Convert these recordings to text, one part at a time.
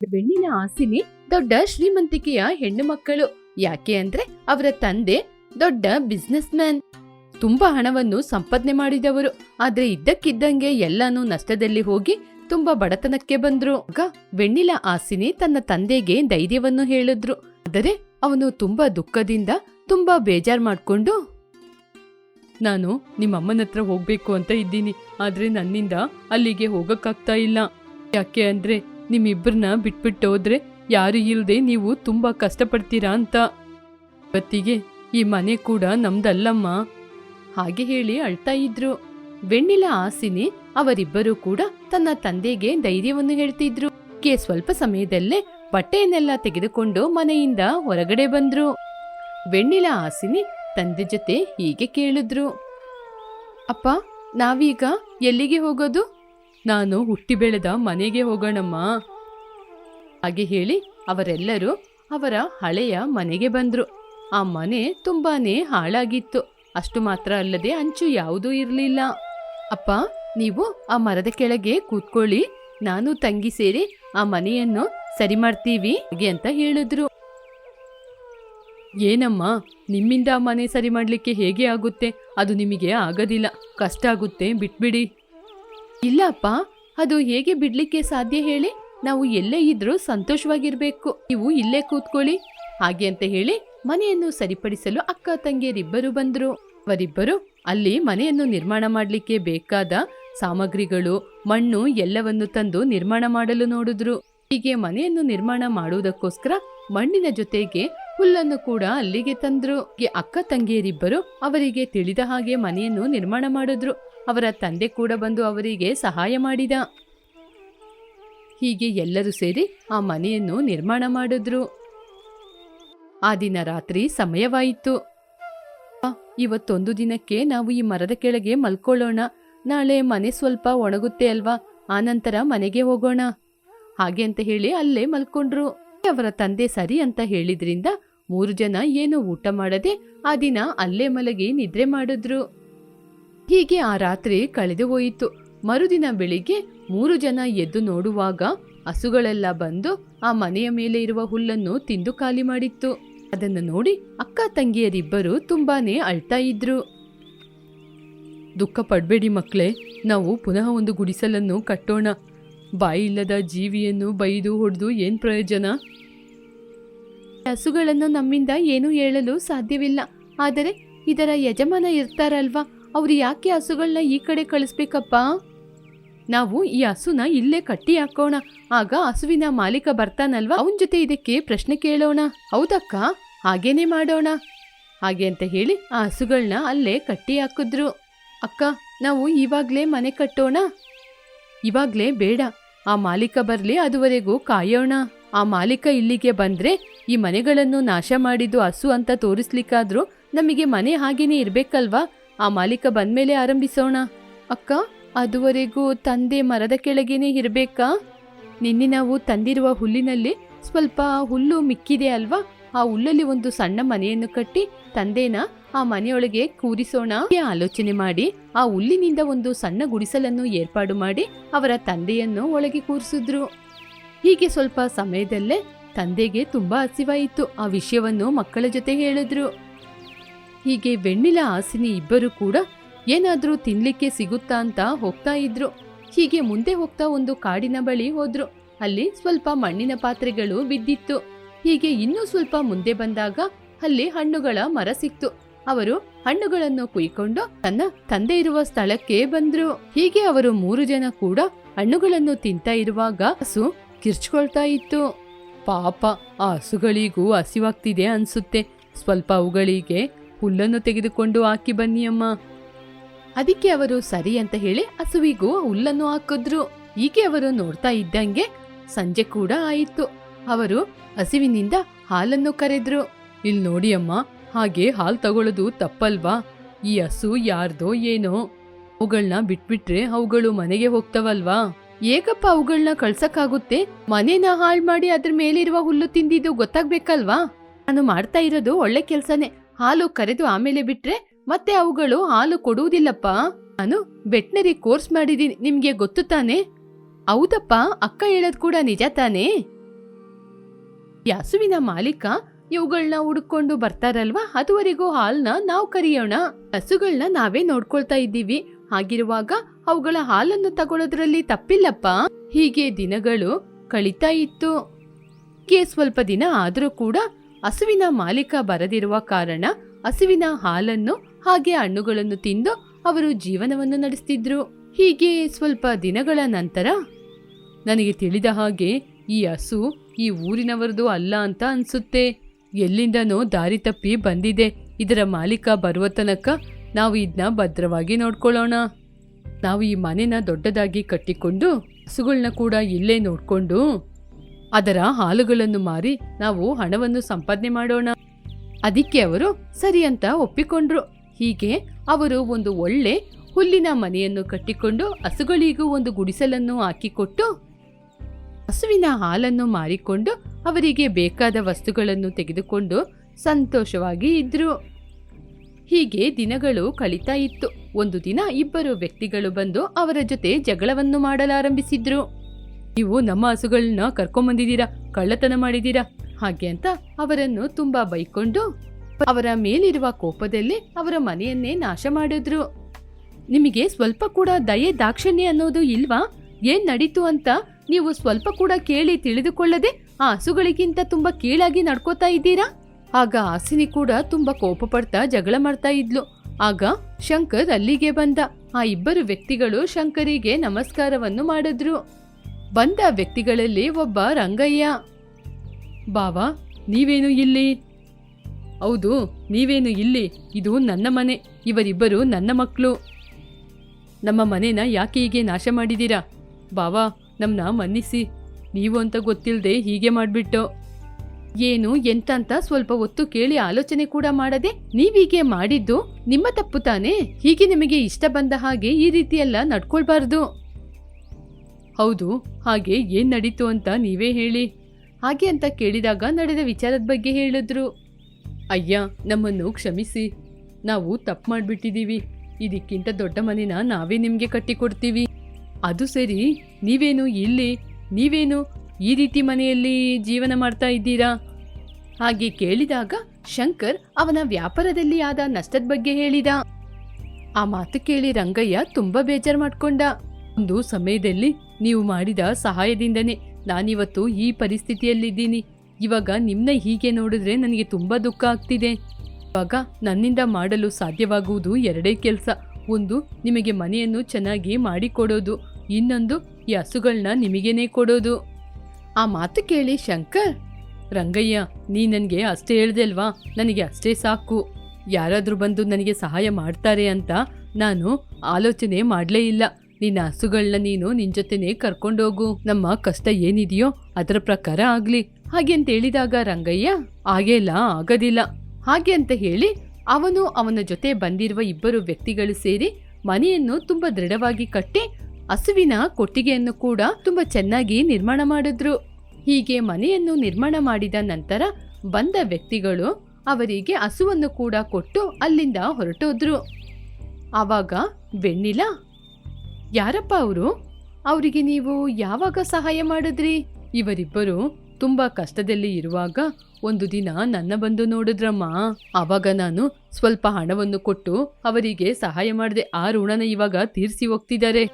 ಬೆಣ್ಣಿನ ಆಸಿನಿ ದೊಡ್ಡ ಶ್ರೀಮಂತಿಕೆಯ ಹೆಣ್ಣು ಮಕ್ಕಳು. ಯಾಕೆ ಅಂದ್ರೆ ಅವರ ತಂದೆ ದೊಡ್ಡ ಬಿಸ್ನೆಸ್ ಮ್ಯಾನ್ ತುಂಬಾ ಹಣವನ್ನು ಸಂಪಾದನೆ ಮಾಡಿದವರು. ಆದ್ರೆ ಇದ್ದಕ್ಕಿದ್ದಂಗೆ ಎಲ್ಲಾನು ನಷ್ಟದಲ್ಲಿ ಹೋಗಿ ತುಂಬಾ ಬಡತನಕ್ಕೆ ಬಂದ್ರು. ಆಗ ವೆಣ್ಣಿಲ ಆಸಿನಿ ತನ್ನ ತಂದೆಗೆ ಧೈರ್ಯವನ್ನು ಹೇಳಿದ್ರು. ಆದರೆ ಅವನು ತುಂಬಾ ದುಃಖದಿಂದ ತುಂಬಾ ಬೇಜಾರ್ ಮಾಡ್ಕೊಂಡು, ನಾನು ನಿಮ್ಮಮ್ಮನ ಹತ್ರ ಹೋಗ್ಬೇಕು ಅಂತ ಇದ್ದೀನಿ. ಆದ್ರೆ ನನ್ನಿಂದ ಅಲ್ಲಿಗೆ ಹೋಗಕ್ಕಾಗ್ತಾ ಇಲ್ಲ. ಯಾಕೆ ಅಂದ್ರೆ ನಿಮ್ಮಿಬ್ಬರನ್ನ ಬಿಟ್ಬಿಟ್ಟು ಹೋದ್ರೆ ಯಾರು ಇಲ್ಲದೆ ನೀವು ತುಂಬಾ ಕಷ್ಟಪಡ್ತೀರಾ ಅಂತ. ಇವತ್ತಿಗೆ ಈ ಮನೆ ಕೂಡ ನಮ್ದಲ್ಲಮ್ಮ. ಹಾಗೆ ಹೇಳಿ ಅಳ್ತಾ ಇದ್ರು. ವೆಣ್ಣಿಲ ಆಸಿನಿ ಅವರಿಬ್ಬರು ಕೂಡ ತನ್ನ ತಂದೆಗೆ ಧೈರ್ಯವನ್ನು ಹೇಳ್ತಿದ್ರು. ಕೆ ಸ್ವಲ್ಪ ಸಮಯದಲ್ಲೇ ಬಟ್ಟೆಯನ್ನೆಲ್ಲ ತೆಗೆದುಕೊಂಡು ಮನೆಯಿಂದ ಹೊರಗಡೆ ಬಂದ್ರು. ವೆಣ್ಣಿಲ ಆಸಿನಿ ತಂದೆ ಜೊತೆ ಹೀಗೆ ಕೇಳಿದ್ರು. ಅಪ್ಪ, ನಾವೀಗ ಎಲ್ಲಿಗೆ ಹೋಗೋದು? ನಾನು ಹುಟ್ಟಿ ಬೆಳೆದ ಮನೆಗೆ ಹೋಗೋಣಮ್ಮ. ಹಾಗೆ ಹೇಳಿ ಅವರೆಲ್ಲರೂ ಅವರ ಹಳೆಯ ಮನೆಗೆ ಬಂದರು. ಆ ಮನೆ ತುಂಬಾನೇ ಹಾಳಾಗಿತ್ತು. ಅಷ್ಟು ಮಾತ್ರ ಅಲ್ಲದೆ ಅಂಚು ಯಾವುದೂ ಇರಲಿಲ್ಲ. ಅಪ್ಪ, ನೀವು ಆ ಮರದ ಕೆಳಗೆ ಕೂತ್ಕೊಳ್ಳಿ. ನಾನು ತಂಗಿ ಸೇರಿ ಆ ಮನೆಯನ್ನು ಸರಿ ಮಾಡ್ತೀವಿ ಅಂತ ಹೇಳಿದ್ರು. ಏನಮ್ಮ, ನಿಮ್ಮಿಂದ ಆ ಮನೆ ಸರಿ ಮಾಡಲಿಕ್ಕೆ ಹೇಗೆ ಆಗುತ್ತೆ? ಅದು ನಿಮಗೆ ಆಗೋದಿಲ್ಲ. ಕಷ್ಟ ಆಗುತ್ತೆ. ಬಿಟ್ಬಿಡಿ. ಇಲ್ಲ ಅಪ್ಪ ಅದು ಹೇಗೆ ಬಿಡ್ಲಿಕ್ಕೆ ಸಾಧ್ಯ ಹೇಳಿ? ನಾವು ಎಲ್ಲೇ ಇದ್ರೂ ಸಂತೋಷವಾಗಿರ್ಬೇಕು. ನೀವು ಇಲ್ಲೇ ಕೂತ್ಕೊಳ್ಳಿ. ಹಾಗೆ ಅಂತ ಹೇಳಿ ಮನೆಯನ್ನು ಸರಿಪಡಿಸಲು ಅಕ್ಕ ತಂಗಿಯರಿಬ್ಬರು ಬಂದ್ರು. ಅವರಿಬ್ಬರು ಅಲ್ಲಿ ಮನೆಯನ್ನು ನಿರ್ಮಾಣ ಮಾಡಲಿಕ್ಕೆ ಬೇಕಾದ ಸಾಮಗ್ರಿಗಳು, ಮಣ್ಣು ಎಲ್ಲವನ್ನು ತಂದು ನಿರ್ಮಾಣ ಮಾಡಲು ನೋಡಿದ್ರು. ಹೀಗೆ ಮನೆಯನ್ನು ನಿರ್ಮಾಣ ಮಾಡುವುದಕ್ಕೋಸ್ಕರ ಮಣ್ಣಿನ ಜೊತೆಗೆ ಹುಲ್ಲನ್ನು ಕೂಡ ಅಲ್ಲಿಗೆ ತಂದ್ರು. ಅಕ್ಕ ತಂಗಿಯರಿಬ್ಬರು ಅವರಿಗೆ ತಿಳಿದ ಹಾಗೆ ಮನೆಯನ್ನು ನಿರ್ಮಾಣ ಮಾಡಿದ್ರು. ಅವರ ತಂದೆ ಕೂಡ ಬಂದು ಅವರಿಗೆ ಸಹಾಯ ಮಾಡಿದ. ಹೀಗೆ ಎಲ್ಲರೂ ಸೇರಿ ಆ ಮನೆಯನ್ನು ನಿರ್ಮಾಣ ಮಾಡಿದ್ರು. ಆ ದಿನ ರಾತ್ರಿ ಸಮಯವಾಯಿತು. ಇವತ್ತೊಂದು ದಿನಕ್ಕೆ ನಾವು ಈ ಮರದ ಕೆಳಗೆ ಮಲ್ಕೊಳ್ಳೋಣ. ನಾಳೆ ಮನೆ ಸ್ವಲ್ಪ ಒಣಗುತ್ತೆ ಅಲ್ವಾ? ಆನಂತರ ಮನೆಗೆ ಹೋಗೋಣ. ಹಾಗೆ ಅಂತ ಹೇಳಿ ಅಲ್ಲೇ ಮಲ್ಕೊಂಡ್ರು. ಅವರ ತಂದೆ ಸರಿ ಅಂತ ಹೇಳಿದ್ರಿಂದ ಮೂರು ಜನ ಏನು ಊಟ ಮಾಡದೆ ಆ ದಿನ ಅಲ್ಲೇ ಮಲಗಿ ನಿದ್ರೆ ಮಾಡಿದ್ರು. ಹೀಗೆ ಆ ರಾತ್ರಿ ಕಳೆದು ಹೋಯಿತು. ಮರುದಿನ ಬೆಳಿಗ್ಗೆ ಮೂರು ಜನ ಎದ್ದು ನೋಡುವಾಗ ಹಸುಗಳೆಲ್ಲ ಬಂದು ಆ ಮನೆಯ ಮೇಲೆ ಇರುವ ಹುಲ್ಲನ್ನು ತಿಂದು ಖಾಲಿ ಮಾಡಿತ್ತು. ಅದನ್ನು ನೋಡಿ ಅಕ್ಕ ತಂಗಿಯರಿಬ್ಬರು ತುಂಬಾನೇ ಅಳ್ತಾ ಇದ್ರು. ದುಃಖ ಪಡಬೇಡಿ ಮಕ್ಕಳೇ, ನಾವು ಪುನಃ ಒಂದು ಗುಡಿಸಲನ್ನು ಕಟ್ಟೋಣ. ಬಾಯಿಲ್ಲದ ಜೀವಿಯನ್ನು ಬೈದು ಹೊಡೆದು ಏನ್ ಪ್ರಯೋಜನ? ಹಸುಗಳನ್ನು ನಮ್ಮಿಂದ ಏನೂ ಹೇಳಲು ಸಾಧ್ಯವಿಲ್ಲ. ಆದರೆ ಇದರ ಯಜಮಾನ ಇರ್ತಾರಲ್ವಾ? ಅವ್ರು ಯಾಕೆ ಹಸುಗಳನ್ನ ಈ ಕಡೆ ಕಳಿಸ್ಬೇಕಪ್ಪ? ನಾವು ಈ ಹಸುನ ಇಲ್ಲೇ ಕಟ್ಟಿ ಹಾಕೋಣ. ಆಗ ಹಸುವಿನ ಮಾಲೀಕ ಬರ್ತಾನಲ್ವಾ? ಅವನ ಜೊತೆ ಇದಕ್ಕೆ ಪ್ರಶ್ನೆ ಕೇಳೋಣ. ಹೌದಕ್ಕ? ಹಾಗೇನೆ ಮಾಡೋಣ? ಹಾಗೆ ಅಂತ ಹೇಳಿ ಆ ಹಸುಗಳನ್ನ ಅಲ್ಲೇ ಕಟ್ಟಿ ಹಾಕಿದ್ರು. ಅಕ್ಕ, ನಾವು ಇವಾಗಲೇ ಮನೆ ಕಟ್ಟೋಣ? ಇವಾಗಲೇ ಬೇಡ. ಆ ಮಾಲೀಕ ಬರಲಿ, ಅದುವರೆಗೂ ಕಾಯೋಣ. ಆ ಮಾಲೀಕ ಇಲ್ಲಿಗೆ ಬಂದರೆ ಈ ಮನೆಗಳನ್ನು ನಾಶ ಮಾಡಿದ್ದು ಹಸು ಅಂತ ತೋರಿಸ್ಲಿಕ್ಕಾದ್ರೂ ನಮಗೆ ಮನೆ ಹಾಗೇನೆ ಇರ್ಬೇಕಲ್ವಾ? ಆ ಮಾಲೀಕ ಬಂದ್ಮೇಲೆ ಆರಂಭಿಸೋಣ. ಅಕ್ಕ, ಅದುವರೆಗೂ ತಂದೆ ಮರದ ಕೆಳಗೇನೆ ಇರಬೇಕಾ? ನಿನ್ನೆ ನಾವು ತಂದಿರುವ ಹುಲ್ಲಿನಲ್ಲಿ ಸ್ವಲ್ಪ ಹುಲ್ಲು ಮಿಕ್ಕಿದೆ ಅಲ್ವಾ? ಆ ಹುಲ್ಲಲ್ಲಿ ಒಂದು ಸಣ್ಣ ಮನೆಯನ್ನು ಕಟ್ಟಿ ತಂದೆನ ಆ ಮನೆಯೊಳಗೆ ಕೂರಿಸೋಣ. ಆಲೋಚನೆ ಮಾಡಿ ಆ ಹುಲ್ಲಿನಿಂದ ಒಂದು ಸಣ್ಣ ಗುಡಿಸಲನ್ನು ಏರ್ಪಾಡು ಮಾಡಿ ಅವರ ತಂದೆಯನ್ನು ಒಳಗೆ ಕೂರಿಸಿದ್ರು. ಹೀಗೆ ಸ್ವಲ್ಪ ಸಮಯದಲ್ಲೇ ತಂದೆಗೆ ತುಂಬಾ ಹಸಿವಾಯಿತು. ಆ ವಿಷಯವನ್ನು ಮಕ್ಕಳ ಜೊತೆ ಹೇಳಿದ್ರು. ಹೀಗೆ ವೆಣ್ಣಿಲ ಆಸಿನಿ ಇಬ್ಬರು ಕೂಡ ಏನಾದರೂ ತಿನ್ಲಿಕ್ಕೆ ಸಿಗುತ್ತಾ ಅಂತ ಹೋಗ್ತಾ ಇದ್ರು. ಹೀಗೆ ಮುಂದೆ ಹೋಗ್ತಾ ಒಂದು ಕಾಡಿನ ಬಳಿ ಹೋದ್ರು. ಅಲ್ಲಿ ಸ್ವಲ್ಪ ಮಣ್ಣಿನ ಪಾತ್ರೆಗಳು ಬಿದ್ದಿತ್ತು. ಹೀಗೆ ಇನ್ನೂ ಸ್ವಲ್ಪ ಮುಂದೆ ಬಂದಾಗ ಅಲ್ಲಿ ಹಣ್ಣುಗಳ ಮರ ಸಿಕ್ತು. ಅವರು ಹಣ್ಣುಗಳನ್ನು ಕುಯ್ಕೊಂಡು ತನ್ನ ತಂದೆ ಇರುವ ಸ್ಥಳಕ್ಕೆ ಬಂದ್ರು. ಹೀಗೆ ಅವರು ಮೂರು ಜನ ಕೂಡ ಹಣ್ಣುಗಳನ್ನು ತಿಂತಾ ಇರುವಾಗ ಹಸು ಕಿರ್ಚ್ಕೊಳ್ತಾ ಇತ್ತು. ಪಾಪ, ಆ ಹಸುಗಳಿಗೂ ಹಸಿವಾಗ್ತಿದೆ ಅನ್ಸುತ್ತೆ. ಸ್ವಲ್ಪ ಅವುಗಳಿಗೆ ಹುಲ್ಲನ್ನು ತೆಗೆದುಕೊಂಡು ಹಾಕಿ ಬನ್ನಿ ಅಮ್ಮ ಅದಕ್ಕೆ ಅವರು ಸರಿ ಅಂತ ಹೇಳಿ ಹಸುವಿಗೂ ಹುಲ್ಲನ್ನು ಹಾಕಿದ್ರು. ಹೀಗೆ ಅವರು ನೋಡ್ತಾ ಇದ್ದಂಗೆ ಸಂಜೆ ಕೂಡ ಆಯಿತು. ಅವರು ಹಸಿವಿನಿಂದ ಹಾಲನ್ನು ಕರೆದ್ರು. ಇಲ್ಲಿ ನೋಡಿ ಅಮ್ಮ ಹಾಗೆ ಹಾಲು ತಗೊಳ್ಳೋದು ತಪ್ಪಲ್ವಾ? ಈ ಹಸು ಯಾರ್ದೋ ಏನೋ. ಅವುಗಳನ್ನ ಬಿಟ್ಬಿಟ್ರೆ ಅವುಗಳು ಮನೆಗೆ ಹೋಗ್ತವಲ್ವಾ? ಏಕಪ್ಪ ಅವುಗಳನ್ನ ಕಳ್ಸಕ್ಕಾಗುತ್ತೆ? ಮನೇನ ಹಾಳು ಮಾಡಿ ಅದ್ರ ಮೇಲಿರುವ ಹುಲ್ಲು ತಿಂದಿದ್ದು ಗೊತ್ತಾಗ್ಬೇಕಲ್ವಾ? ನಾನು ಮಾಡ್ತಾ ಇರೋದು ಒಳ್ಳೆ ಕೆಲ್ಸನೇ. ಹಾಲು ಕರೆದು ಆಮೇಲೆ ಬಿಟ್ರೆ ಮತ್ತೆ ಅವುಗಳು ಹಾಲು ಕೊಡುವುದಿಲ್ಲಪ್ಪ. ನಾನು ವೆಟ್ನರಿ ಕೋರ್ಸ್ ಮಾಡಿದೀನಿ ನಿಮ್ಗೆ ಗೊತ್ತು ತಾನೆ? ಹೌದಪ್ಪ, ಅಕ್ಕ ಹೇಳೋದ್ ಕೂಡ ನಿಜ ತಾನೇ? ಯಾಸುವಿನ ಮಾಲೀಕ ಇವುಗಳನ್ನ ಹುಡುಕೊಂಡು ಬರ್ತಾರಲ್ವಾ? ಅದುವರೆಗೂ ಹಾಲ್ನ ನಾವು ಕರಿಯೋಣ. ಹಸುಗಳನ್ನ ನಾವೇ ನೋಡ್ಕೊಳ್ತಾ ಇದ್ದೀವಿ. ಹಾಗಿರುವಾಗ ಅವುಗಳ ಹಾಲನ್ನು ತಗೊಳ್ಳೋದ್ರಲ್ಲಿ ತಪ್ಪಿಲ್ಲಪ್ಪ. ಹೀಗೆ ದಿನಗಳು ಕಳೀತಾ ಇತ್ತು. ಸ್ವಲ್ಪ ದಿನ ಆದರೂ ಕೂಡ ಹಸುವಿನ ಮಾಲೀಕ ಬರದಿರುವ ಕಾರಣ ಹಸುವಿನ ಹಾಲನ್ನು ಹಾಗೆ ಹಣ್ಣುಗಳನ್ನು ತಿಂದು ಅವರು ಜೀವನವನ್ನು ನಡೆಸ್ತಿದ್ರು. ಹೀಗೆ ಸ್ವಲ್ಪ ದಿನಗಳ ನಂತರ ನನಗೆ ತಿಳಿದ ಹಾಗೆ ಈ ಹಸು ಈ ಊರಿನವರದು ಅಲ್ಲ ಅಂತ ಅನ್ಸುತ್ತೆ. ಎಲ್ಲಿಂದನೋ ದಾರಿ ತಪ್ಪಿ ಬಂದಿದೆ. ಇದರ ಮಾಲೀಕ ಬರುವ ತನಕ ನಾವು ಇದನ್ನ ಭದ್ರವಾಗಿ ನೋಡ್ಕೊಳ್ಳೋಣ. ನಾವು ಈ ಮನೆನ ದೊಡ್ಡದಾಗಿ ಕಟ್ಟಿಕೊಂಡು ಹಸುಗಳನ್ನ ಕೂಡ ಇಲ್ಲೇ ನೋಡ್ಕೊಂಡು ಅದರ ಹಾಲುಗಳನ್ನು ಮಾರಿ ನಾವು ಹಣವನ್ನು ಸಂಪಾದನೆ ಮಾಡೋಣ. ಅದಕ್ಕೆ ಅವರು ಸರಿ ಅಂತ ಒಪ್ಪಿಕೊಂಡ್ರು. ಹೀಗೆ ಅವರು ಒಂದು ಒಳ್ಳೆ ಹುಲ್ಲಿನ ಮನೆಯನ್ನು ಕಟ್ಟಿಕೊಂಡು ಹಸುಗಳಿಗೂ ಒಂದು ಗುಡಿಸಲನ್ನು ಹಾಕಿಕೊಟ್ಟು, ಹಸುವಿನ ಹಾಲನ್ನು ಮಾರಿಕೊಂಡು ಅವರಿಗೆ ಬೇಕಾದ ವಸ್ತುಗಳನ್ನು ತೆಗೆದುಕೊಂಡು ಸಂತೋಷವಾಗಿ ಇದ್ರು. ಹೀಗೆ ದಿನಗಳು ಕಳೀತಾ ಇತ್ತು. ಒಂದು ದಿನ ಇಬ್ಬರು ವ್ಯಕ್ತಿಗಳು ಬಂದು ಅವರ ಜೊತೆ ಜಗಳವನ್ನು ಮಾಡಲಾರಂಭಿಸಿದ್ರು. ನೀವು ನಮ್ಮ ಹಸುಗಳನ್ನ ಕರ್ಕೊಂಬಂದಿದ್ದೀರಾ? ಕಳ್ಳತನ ಮಾಡಿದ್ದೀರಾ? ಹಾಗೆ ಅಂತ ಅವರನ್ನು ತುಂಬಾ ಬೈಕೊಂಡು ಅವರ ಮೇಲಿರುವ ಕೋಪದಲ್ಲಿ ಅವರ ಮನೆಯನ್ನೇ ನಾಶ ಮಾಡಿದ್ರು. ನಿಮಗೆ ಸ್ವಲ್ಪ ಕೂಡ ದಯೆ ದಾಕ್ಷಿಣ್ಯ ಅನ್ನೋದು ಇಲ್ವಾ? ಏನ್ ನಡೀತು ಅಂತ ನೀವು ಸ್ವಲ್ಪ ಕೂಡ ಕೇಳಿ ತಿಳಿದುಕೊಳ್ಳದೆ ಆ ಹಸುಗಳಿಗಿಂತ ತುಂಬಾ ಕೀಳಾಗಿ ನಡ್ಕೋತಾ ಇದ್ದೀರಾ? ಆಗ ಹಾಸಿನಿ ಕೂಡ ತುಂಬಾ ಕೋಪ ಪಡ್ತಾ ಜಗಳ ಮಾಡ್ತಾ ಇದ್ಲು. ಆಗ ಶಂಕರ್ ಅಲ್ಲಿಗೆ ಬಂದ. ಆ ಇಬ್ಬರು ವ್ಯಕ್ತಿಗಳು ಶಂಕರಿಗೆ ನಮಸ್ಕಾರವನ್ನು ಮಾಡಿದ್ರು. ಬಂದ ವ್ಯಕ್ತಿಗಳಲ್ಲಿ ಒಬ್ಬ ರಂಗಯ್ಯ. ಬಾವಾ, ನೀವೇನು ಇಲ್ಲಿ? ಹೌದು, ನೀವೇನು ಇಲ್ಲಿ? ಇದು ನನ್ನ ಮನೆ, ಇವರಿಬ್ಬರು ನನ್ನ ಮಕ್ಕಳು ನಮ್ಮ ಮನೇನ ಯಾಕೆ ಹೀಗೆ ನಾಶ ಮಾಡಿದ್ದೀರಾ? ಬಾವಾ ನಮ್ಮನ್ನ ಮನ್ನಿಸಿ, ನೀವು ಅಂತ ಗೊತ್ತಿಲ್ಲದೆ ಹೀಗೆ ಮಾಡಿಬಿಟ್ಟು. ಏನು ಎಂತ ಅಂತ ಸ್ವಲ್ಪ ಹೊತ್ತು ಕೇಳಿ ಆಲೋಚನೆ ಕೂಡ ಮಾಡದೆ ನೀವೀಗೆ ಮಾಡಿದ್ದು ನಿಮ್ಮ ತಪ್ಪು ತಾನೇ? ಹೀಗೆ ನಿಮಗೆ ಇಷ್ಟ ಬಂದ ಹಾಗೆ ಈ ರೀತಿಯೆಲ್ಲ ನಡ್ಕೊಳ್ಬಾರ್ದು. ಹೌದು, ಹಾಗೆ ಏನ್ ನಡೀತು ಅಂತ ನೀವೇ ಹೇಳಿ. ಹಾಗೆ ಅಂತ ಕೇಳಿದಾಗ ನಡೆದ ವಿಚಾರದ ಬಗ್ಗೆ ಹೇಳಿದ್ರು. ಅಯ್ಯ, ನಮ್ಮನ್ನು ಕ್ಷಮಿಸಿ. ನಾವು ತಪ್ಪು ಮಾಡಿಬಿಟ್ಟಿದ್ದೀವಿ. ಇದಕ್ಕಿಂತ ದೊಡ್ಡ ಮನೆನ ನಾವೇ ನಿಮಗೆ ಕಟ್ಟಿಕೊಡ್ತೀವಿ. ಅದು ಸರಿ, ನೀವೇನು ಇಲ್ಲಿ, ನೀವೇನು ಈ ರೀತಿ ಮನೆಯಲ್ಲಿ ಜೀವನ ಮಾಡ್ತಾ ಇದ್ದೀರಾ? ಹಾಗೆ ಕೇಳಿದಾಗ ಶಂಕರ್ ಅವನ ವ್ಯಾಪಾರದಲ್ಲಿ ಆದ ನಷ್ಟದ ಬಗ್ಗೆ ಹೇಳಿದ. ಆ ಮಾತು ಕೇಳಿ ರಂಗಯ್ಯ ತುಂಬಾ ಬೇಜಾರು ಮಾಡ್ಕೊಂಡ. ಒಂದು ಸಮಯದಲ್ಲಿ ನೀವು ಮಾಡಿದ ಸಹಾಯದಿಂದನೇ ನಾನಿವತ್ತು ಈ ಪರಿಸ್ಥಿತಿಯಲ್ಲಿದ್ದೀನಿ. ಇವಾಗ ನಿಮ್ಮನ್ನ ಹೀಗೆ ನೋಡಿದ್ರೆ ನನಗೆ ತುಂಬ ದುಃಖ ಆಗ್ತಿದೆ. ಇವಾಗ ನನ್ನಿಂದ ಮಾಡಲು ಸಾಧ್ಯವಾಗುವುದು ಎರಡೇ ಕೆಲಸ. ಒಂದು, ನಿಮಗೆ ಮನೆಯನ್ನು ಚೆನ್ನಾಗಿ ಮಾಡಿಕೊಡೋದು. ಇನ್ನೊಂದು ಈ ಹಸುಗಳನ್ನ ನಿಮಗೇನೆ ಕೊಡೋದು. ಆ ಮಾತು ಕೇಳಿ ಶಂಕರ್, ರಂಗಯ್ಯ, ನೀ ನನಗೆ ಅಷ್ಟೇ ಹೇಳ್ದೆ ಅಲ್ವಾ? ನನಗೆ ಅಷ್ಟೇ ಸಾಕು. ಯಾರಾದರೂ ಬಂದು ನನಗೆ ಸಹಾಯ ಮಾಡ್ತಾರೆ ಅಂತ ನಾನು ಆಲೋಚನೆ ಮಾಡಲೇ ಇಲ್ಲ. ನಿನ್ನ ಹಸುಗಳನ್ನ ನೀನು ನಿನ್ ಜೊತೆನೆ ಕರ್ಕೊಂಡೋಗು ನಮ್ಮ ಕಷ್ಟ ಏನಿದೆಯೋ ಅದರ ಪ್ರಕಾರ ಆಗ್ಲಿ. ಹಾಗೆ ಅಂತ ಹೇಳಿದಾಗ ರಂಗಯ್ಯ ಹಾಗೆಲ್ಲ ಆಗೋದಿಲ್ಲ. ಹಾಗೆ ಅಂತ ಹೇಳಿ ಅವನು ಅವನ ಜೊತೆ ಬಂದಿರುವ ಇಬ್ಬರು ವ್ಯಕ್ತಿಗಳು ಸೇರಿ ಮನೆಯನ್ನು ತುಂಬಾ ದೃಢವಾಗಿ ಕಟ್ಟಿ ಹಸುವಿನ ಕೊಟ್ಟಿಗೆಯನ್ನು ಕೂಡ ತುಂಬಾ ಚೆನ್ನಾಗಿ ನಿರ್ಮಾಣ ಮಾಡಿದ್ರು. ಹೀಗೆ ಮನೆಯನ್ನು ನಿರ್ಮಾಣ ಮಾಡಿದ ನಂತರ ಬಂದ ವ್ಯಕ್ತಿಗಳು ಅವರಿಗೆ ಹಸುವನ್ನು ಕೂಡ ಕೊಟ್ಟು ಅಲ್ಲಿಂದ ಹೊರಟೋದ್ರು. ಆವಾಗ ಬೆಣ್ಣಿಲ ಯಾರಪ್ಪ ಅವರು? ಅವರಿಗೆ ನೀವು ಯಾವಾಗ ಸಹಾಯ ಮಾಡಿದ್ರಿ? ಇವರಿಬ್ಬರು ತುಂಬಾ ಕಷ್ಟದಲ್ಲಿ ಇರುವಾಗ ಒಂದು ದಿನ ನನ್ನ ಬಂದು ನೋಡಿದ್ರಮ್ಮ. ಆವಾಗ ನಾನು ಸ್ವಲ್ಪ ಹಣವನ್ನು ಕೊಟ್ಟು ಅವರಿಗೆ ಸಹಾಯ ಮಾಡದೆ ಆ ಋಣನ ಇವಾಗ ತೀರಿಸಿ ಹೋಗ್ತಿದ್ದಾರೆ.